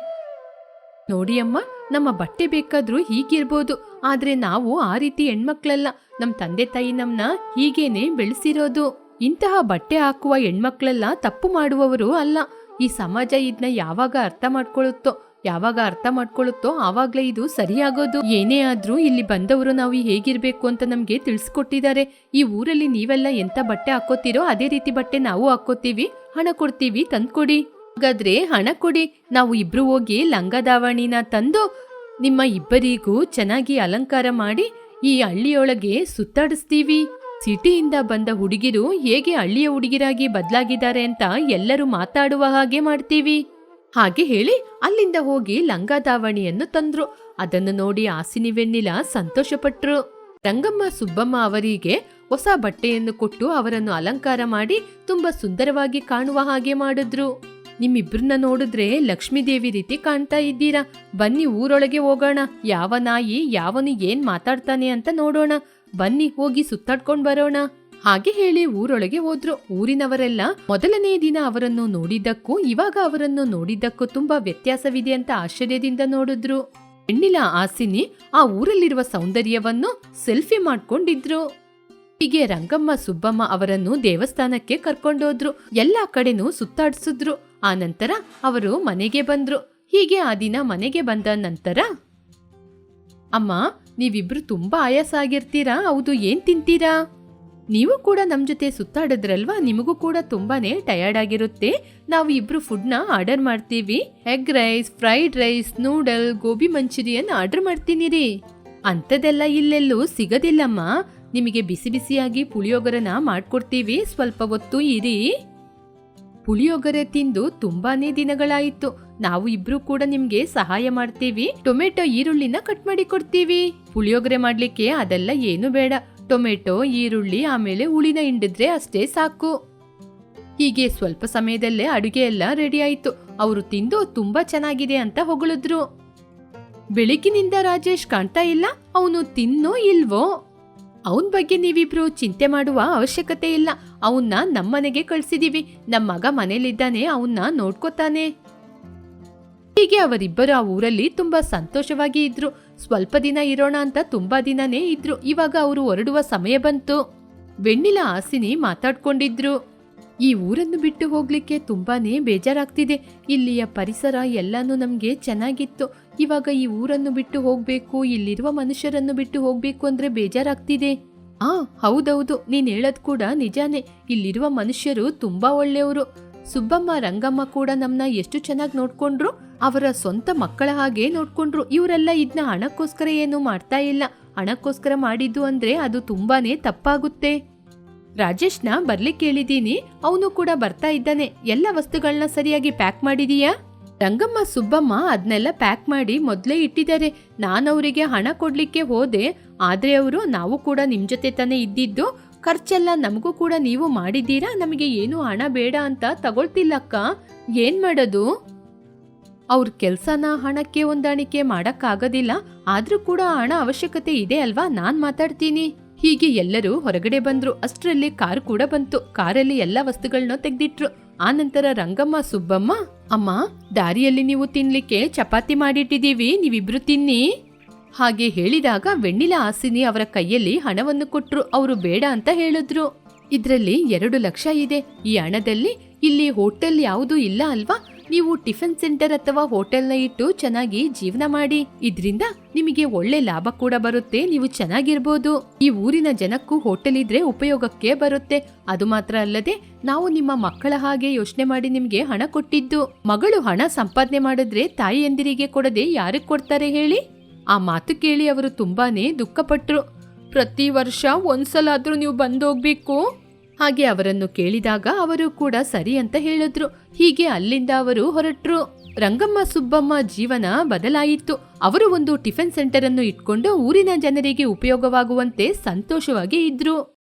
ನೋಡಿ ಅಮ್ಮ, ನಮ್ಮ ಬಟ್ಟೆ ಬೇಕಾದ್ರೂ ಹೀಗಿರ್ಬೋದು. ಆದ್ರೆ ನಾವು ಆ ರೀತಿ ಹೆಣ್ಮಕ್ಳಲ್ಲ. ನಮ್ಮ ತಂದೆ ತಾಯಿ ನಮ್ಮನ್ನ ಹೀಗೇನೆ ಬೆಳೆಸಿರೋದು. ಇಂತಹ ಬಟ್ಟೆ ಹಾಕುವ ಹೆಣ್ಮಕ್ಳೆಲ್ಲ ತಪ್ಪು ಮಾಡುವವರು ಅಲ್ಲ. ಈ ಸಮಾಜ ಇದನ್ನ ಯಾವಾಗ ಅರ್ಥ ಮಾಡ್ಕೊಳ್ಳುತ್ತೋ? ಯಾವಾಗ ಅರ್ಥ ಮಾಡ್ಕೊಳ್ಳುತ್ತೋ ಆವಾಗ್ಲೇ ಇದು ಸರಿಯಾಗೋದು. ಏನೇ ಆದ್ರೂ ಇಲ್ಲಿ ಬಂದವರು ನಾವು ಹೇಗಿರ್ಬೇಕು ಅಂತ ನಮ್ಗೆ ತಿಳಿಸ್ಕೊಟ್ಟಿದ್ದಾರೆ. ಈ ಊರಲ್ಲಿ ನೀವೆಲ್ಲ ಎಂತ ಬಟ್ಟೆ ಹಾಕೋತೀರೋ ಅದೇ ರೀತಿ ಬಟ್ಟೆ ನಾವು ಹಾಕೋತೀವಿ. ಹಣ ಕೊಡ್ತೀವಿ, ತಂದ್ಕೊಡಿ. ಹಾಗಾದ್ರೆ ಹಣ ಕೊಡಿ. ನಾವು ಇಬ್ರು ಹೋಗಿ ಲಂಗ ದಾವಣಿನ ತಂದು ನಿಮ್ಮ ಇಬ್ಬರಿಗೂ ಚೆನ್ನಾಗಿ ಅಲಂಕಾರ ಮಾಡಿ ಈ ಹಳ್ಳಿಯೊಳಗೆ ಸುತ್ತಾಡಿಸ್ತೀವಿ. ಸಿಟಿಯಿಂದ ಬಂದ ಹುಡುಗಿರು ಹೇಗೆ ಹಳ್ಳಿಯ ಹುಡುಗಿರಾಗಿ ಬದಲಾಗಿದ್ದಾರೆ ಅಂತ ಎಲ್ಲರೂ ಮಾತಾಡುವ ಹಾಗೆ ಮಾಡ್ತೀವಿ. ಹಾಗೆ ಹೇಳಿ ಅಲ್ಲಿಂದ ಹೋಗಿ ಲಂಗಾದಾವಣಿಯನ್ನು ತಂದ್ರು. ಅದನ್ನು ನೋಡಿ ಆಸಿನಿ ವೆಣ್ಣಿಲ ಸಂತೋಷಪಟ್ರು. ರಂಗಮ್ಮ ಸುಬ್ಬಮ್ಮ ಅವರಿಗೆ ಹೊಸ ಬಟ್ಟೆಯನ್ನು ಕೊಟ್ಟು ಅವರನ್ನು ಅಲಂಕಾರ ಮಾಡಿ ತುಂಬಾ ಸುಂದರವಾಗಿ ಕಾಣುವ ಹಾಗೆ ಮಾಡಿದ್ರು. ನಿಮ್ಮಿಬ್ರನ್ನ ನೋಡಿದ್ರೆ ಲಕ್ಷ್ಮೀದೇವಿ ರೀತಿ ಕಾಣ್ತಾ ಇದ್ದೀರಾ? ಬನ್ನಿ ಊರೊಳಗೆ ಹೋಗೋಣ. ಯಾವ ನಾಯಿ, ಯಾವನು ಏನ್ ಮಾತಾಡ್ತಾನೆ ಅಂತ ನೋಡೋಣ. ಬನ್ನಿ ಹೋಗಿ ಸುತ್ತಾಡ್ಕೊಂಡ್ ಬರೋಣ. ಹಾಗೆ ಹೇಳಿ ಊರೊಳಗೆ ಹೋದ್ರು. ಊರಿನವರೆಲ್ಲ ಮೊದಲನೇ ದಿನ ಅವರನ್ನು ನೋಡಿದ್ದಕ್ಕೂ, ಇವಾಗ ಅವರನ್ನು ನೋಡಿದ್ದಕ್ಕೂ ತುಂಬಾ ವ್ಯತ್ಯಾಸವಿದೆ ಅಂತ ಆಶ್ಚರ್ಯದಿಂದ ನೋಡಿದ್ರು. ಹೆಣ್ಣಿಲ ಆಸಿನಿ ಆ ಊರಲ್ಲಿರುವ ಸೌಂದರ್ಯವನ್ನು ಸೆಲ್ಫಿ ಮಾಡ್ಕೊಂಡಿದ್ರು. ಹೀಗೆ ರಂಗಮ್ಮ, ಸುಬ್ಬಮ್ಮ ಅವರನ್ನು ದೇವಸ್ಥಾನಕ್ಕೆ ಕರ್ಕೊಂಡೋದ್ರು ಎಲ್ಲಾ ಕಡೆನೂ ಸುತ್ತಾಡಿಸಿದ್ರು. ಆ ನಂತರ ಅವರು ಮನೆಗೆ ಬಂದ್ರು. ಹೀಗೆ ಆ ದಿನ ಮನೆಗೆ ಬಂದ ನಂತರ, ಅಮ್ಮ, ನೀವಿಬ್ರು ತುಂಬಾ ಆಯಾಸ ಆಗಿರ್ತೀರಾ? ಹೌದು, ಏನ್ ತಿಂತೀರಾ? ನೀವು ಕೂಡ ನಮ್ಮ ಜೊತೆ ಸುತ್ತಾಡಿದ್ರಲ್ವಾ? ನಿಮಗೂ ಕೂಡ ತುಂಬಾನೇ ಟಯರ್ಡ್ ಆಗಿರುತ್ತೆ. ನಾವು ಇಬ್ರು ಫುಡ್ನ ಆರ್ಡರ್ ಮಾಡ್ತೀವಿ. Egg rice fried rice noodle gobi manchurian order ಮಾಡ್ತೀನಿ ರೀ. ಅಂಥದ್ದೆಲ್ಲ ಇಲ್ಲೆಲ್ಲೂ ಸಿಗದಿಲ್ಲಮ್ಮ. ನಿಮಗೆ ಬಿಸಿ ಬಿಸಿಯಾಗಿ ಪುಳಿಯೋಗರನ ಮಾಡ್ಕೊಡ್ತೀವಿ. ಸ್ವಲ್ಪ ಹೊತ್ತು ಇರಿ. ಪುಳಿಯೋಗರೆ ತಿಂದು ತುಂಬಾನೇ ದಿನಗಳಾಯಿತು. ನಾವು ಇಬ್ರು ಕೂಡ ನಿಮ್ಗೆ ಸಹಾಯ ಮಾಡ್ತೀವಿ. ಟೊಮೆಟೊ ಈರುಳ್ಳಿನ ಕಟ್ ಮಾಡಿ ಕೊಡ್ತೀವಿ. ಪುಳಿಯೋಗರೆ ಮಾಡ್ಲಿಕ್ಕೆ ಅದೆಲ್ಲ ಏನು ಬೇಡ. ಟೊಮೆಟೊ, ಈರುಳ್ಳಿ, ಆಮೇಲೆ ಹುಳಿನ ಹಿಂಡಿದ್ರೆ ಅಷ್ಟೇ ಸಾಕು. ಹೀಗೆ ಸ್ವಲ್ಪ ಸಮಯದಲ್ಲೇ ಅಡುಗೆ ಎಲ್ಲ ರೆಡಿ ಆಯ್ತು. ಅವರು ತಿಂದು ತುಂಬಾ ಚೆನ್ನಾಗಿದೆ ಅಂತ ಹೊಗಳಿದ್ರು. ಬೆಳಗಿನಿಂದ ರಾಜೇಶ್ ಕಾಣ್ತಾ ಇಲ್ಲ, ಅವನು ತಿನ್ನೋ ಇಲ್ವೋ? ಅವನ ಬಗ್ಗೆ ನೀವಿಬ್ರು ಚಿಂತೆ ಮಾಡುವ ಅವಶ್ಯಕತೆ ಇಲ್ಲ. ಅವನ್ನ ನಮ್ಮನೆಗೆ ಕಳ್ಸಿದೀವಿ. ನಮ್ಮ ಮಗ ಮನೇಲಿದ್ದಾನೆ, ಅವನ್ನ ನೋಡ್ಕೋತಾನೆ. ಹೀಗೆ ಅವರಿಬ್ಬರು ಆ ಊರಲ್ಲಿ ತುಂಬಾ ಸಂತೋಷವಾಗಿ ಇದ್ರು. ಸ್ವಲ್ಪ ದಿನ ಇರೋಣ ಅಂತ ತುಂಬಾ ದಿನನೇ ಇದ್ರು. ಇವಾಗ ಅವರು ಹೊರಡುವ ಸಮಯ ಬಂತು. ವೆಣ್ಣಿಲ ಹಾಸಿನಿ ಮಾತಾಡ್ಕೊಂಡಿದ್ರು. ಈ ಊರನ್ನು ಬಿಟ್ಟು ಹೋಗ್ಲಿಕ್ಕೆ ತುಂಬಾನೇ ಬೇಜಾರಾಗ್ತಿದೆ. ಇಲ್ಲಿಯ ಪರಿಸರ ಎಲ್ಲಾನು ನಮಗೆ ಚೆನ್ನಾಗಿತ್ತು. ಇವಾಗ ಈ ಊರನ್ನು ಬಿಟ್ಟು ಹೋಗ್ಬೇಕು, ಇಲ್ಲಿರುವ ಮನುಷ್ಯರನ್ನು ಬಿಟ್ಟು ಹೋಗ್ಬೇಕು ಅಂದ್ರೆ ಬೇಜಾರಾಗ್ತಿದೆ. ಆ, ಹೌದೌದು, ನೀನ್ ಹೇಳದ್ ಕೂಡ ನಿಜಾನೇ. ಇಲ್ಲಿರುವ ಮನುಷ್ಯರು ತುಂಬಾ ಒಳ್ಳೆಯವರು. ಸುಬ್ಬಮ್ಮ, ರಂಗಮ್ಮ ಕೂಡ ನಮ್ನ ಎಷ್ಟು ಚೆನ್ನಾಗಿ ನೋಡ್ಕೊಂಡ್ರು, ಅವರ ಸ್ವಂತ ಮಕ್ಕಳ ಹಾಗೆ ನೋಡ್ಕೊಂಡ್ರು. ಇವರೆಲ್ಲ ಇದನ್ನ ಹಣಕ್ಕೋಸ್ಕರ ಏನು ಮಾಡ್ತಾ ಇಲ್ಲ. ಹಣಕ್ಕೋಸ್ಕರ ಮಾಡಿದ್ದು ಅಂದ್ರೆ ಅದು ತುಂಬಾನೇ ತಪ್ಪಾಗುತ್ತೆ. ರಾಜೇಶ್ನ ಬರ್ಲಿಕ್ಕೆ ಹೇಳಿದೀನಿ, ಅವನು ಕೂಡ ಬರ್ತಾ ಇದ್ದಾನೆ. ಎಲ್ಲ ವಸ್ತುಗಳನ್ನ ಸರಿಯಾಗಿ ಪ್ಯಾಕ್ ಮಾಡಿದೀಯಾ? ರಂಗಮ್ಮ, ಸುಬ್ಬಮ್ಮ ಅದನ್ನೆಲ್ಲ ಪ್ಯಾಕ್ ಮಾಡಿ ಮೊದಲೇ ಇಟ್ಟಿದ್ದಾರೆ. ನಾನು ಅವರಿಗೆ ಹಣ ಕೊಡ್ಲಿಕ್ಕೆ ಹೋದೆ, ಆದ್ರೆ ಅವರು ನಾವು ಕೂಡ ನಿಮ್ ಜೊತೆ ತಾನೇ ಇದ್ದಿದ್ದು. ಖರ್ಚೆಲ್ಲ ನಮಗೂ ಕೂಡ ನೀವು ಮಾಡಿದ್ದೀರಾ? ನಮಗೆ ಏನು ಹಣ ಬೇಡ ಅಂತ ತಗೊಳ್ತಿಲ್ಲಕ್ಕ. ಏನ್ ಮಾಡೋದು? ಅವ್ರ ಕೆಲಸನ ಹಣಕ್ಕೆ ಹೊಂದಾಣಿಕೆ ಮಾಡಕ್ಕಾಗೋದಿಲ್ಲ. ಆದ್ರೂ ಕೂಡ ಹಣ ಅವಶ್ಯಕತೆ ಇದೆ ಅಲ್ವಾ? ನಾನ್ ಮಾತಾಡ್ತೀನಿ. ಹೀಗೆ ಎಲ್ಲರೂ ಹೊರಗಡೆ ಬಂದ್ರು. ಅಷ್ಟರಲ್ಲಿ ಕಾರ್ ಕೂಡ ಬಂತು. ಕಾರಲ್ಲಿ ಎಲ್ಲಾ ವಸ್ತುಗಳನ್ನ ತೆಗೆದಿಟ್ರು. ಆ ನಂತರ ರಂಗಮ್ಮ, ಸುಬ್ಬಮ್ಮ, ಅಮ್ಮ, ದಾರಿಯಲ್ಲಿ ನೀವು ತಿನ್ಲಿಕ್ಕೆ ಚಪಾತಿ ಮಾಡಿಟ್ಟಿದೀವಿ ನೀವಿಬ್ರು ತಿನ್ನಿ. ಹಾಗೆ ಹೇಳಿದಾಗ ವೆಣ್ಣಿಲ ಆಸಿನಿ ಅವರ ಕೈಯಲ್ಲಿ ಹಣವನ್ನು ಕೊಟ್ರು ಅವರು ಬೇಡ ಅಂತ ಹೇಳಿದ್ರು. ಇದರಲ್ಲಿ ಎರಡು ಲಕ್ಷ ಇದೆ. ಈ ಹಣದಲ್ಲಿ ಇಲ್ಲಿ ಹೋಟೆಲ್ ಯಾವುದೂ ಇಲ್ಲ ಅಲ್ವಾ? ನೀವು ಟಿಫಿನ್ ಸೆಂಟರ್ ಅಥವಾ ಹೋಟೆಲ್ನ ಇಟ್ಟು ಚೆನ್ನಾಗಿ ಜೀವನ ಮಾಡಿ. ಇದ್ರಿಂದ ನಿಮಗೆ ಒಳ್ಳೆ ಲಾಭ ಕೂಡ ಬರುತ್ತೆ, ನೀವು ಚೆನ್ನಾಗಿರ್ಬೋದು. ಈ ಊರಿನ ಜನಕ್ಕೂ ಹೋಟೆಲ್ ಇದ್ರೆ ಉಪಯೋಗಕ್ಕೆ ಬರುತ್ತೆ. ಅದು ಮಾತ್ರ ಅಲ್ಲದೆ ನಾವು ನಿಮ್ಮ ಮಕ್ಕಳ ಹಾಗೆ ಯೋಚನೆ ಮಾಡಿ ನಿಮಗೆ ಹಣ ಕೊಟ್ಟಿದ್ದು. ಮಗಳು ಹಣ ಸಂಪಾದನೆ ಮಾಡಿದ್ರೆ ತಾಯಿಯಂದಿರಿಗೆ ಕೊಡದೆ ಯಾರಿಗೆ ಕೊಡ್ತಾರೆ ಹೇಳಿ? ಆ ಮಾತು ಕೇಳಿ ಅವರು ತುಂಬಾನೇ ದುಃಖಪಟ್ಟರು ಪ್ರತಿ ವರ್ಷ ಒಂದ್ಸಲ ನೀವು ಬಂದೋಗ್ಬೇಕು? ಹಾಗೆ ಅವರನ್ನು ಕೇಳಿದಾಗ ಅವರು ಕೂಡ ಸರಿ ಅಂತ ಹೇಳಿದ್ರು. ಹೀಗೆ ಅಲ್ಲಿಂದ ಅವರು ಹೊರಟ್ರು. ರಂಗಮ್ಮ ಸುಬ್ಬಮ್ಮ ಜೀವನ ಬದಲಾಯಿತು. ಅವರು ಒಂದು ಟಿಫಿನ್ ಸೆಂಟರ್ ಅನ್ನು ಇಟ್ಕೊಂಡು ಊರಿನ ಜನರಿಗೆ ಉಪಯೋಗವಾಗುವಂತೆ ಸಂತೋಷವಾಗಿ ಇದ್ರು.